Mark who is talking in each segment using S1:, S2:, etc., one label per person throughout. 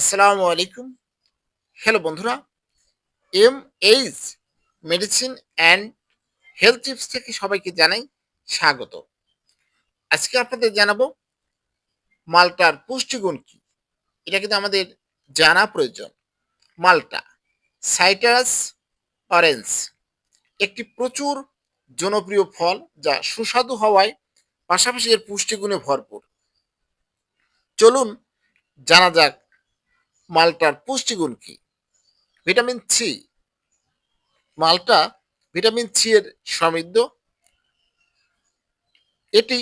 S1: আসসালামু আলাইকুম। হ্যালো বন্ধুরা M H medicine and health tips থেকে সবাইকে জানাই স্বাগত। আজকে আপনাদের জানাব মালটার পুষ্টিগুণ কি? এটা কিন্তু আমাদের জানা প্রয়োজন। মালটা সাইটারাস অরেঞ্জ একটি প্রচুর জনপ্রিয় ফল যা সুস্বাদু হওয়ায় পাশাপাশি এর পুষ্টিগুণে ভরপুর। চলুন জানা যাক মালটার পুষ্টিগুণ কি? ভিটামিন সি মালটা ভিটামিন সি এর সমৃদ্ধ। এটি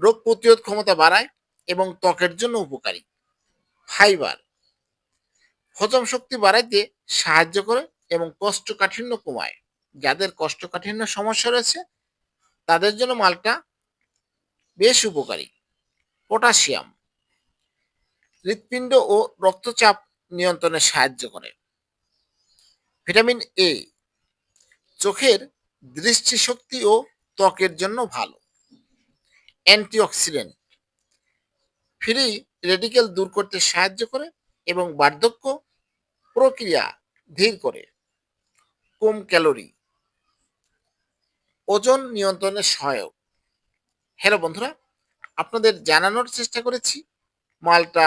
S1: রোগ প্রতিরোধ ক্ষমতা বাড়ায় এবং ত্বকের জন্য উপকারী। ফাইবার হজম শক্তি বাড়াইতে সাহায্য করে এবং কোষ্ঠকাঠিন্য কমায়। যাদের কোষ্ঠকাঠিন্য সমস্যা রয়েছে, তাদের জন্য মালটা বেশ উপকারী। পটাশিয়াম হৃৎপিণ্ড ও রক্তচাপ নিয়ন্ত্রণে সাহায্য করে। ভিটামিন এ চোখের দৃষ্টিশক্তি ও ত্বকের জন্য ভালো। অ্যান্টিঅক্সিডেন্ট ফ্রি রেডিকেল দূর করতে সাহায্য করে এবং বার্ধক্য প্রক্রিয়া ধীর করে। কম ক্যালোরি ওজন নিয়ন্ত্রণে সহায়ক। হ্যালো বন্ধুরা, আপনাদের জানানোর চেষ্টা করেছি মালটা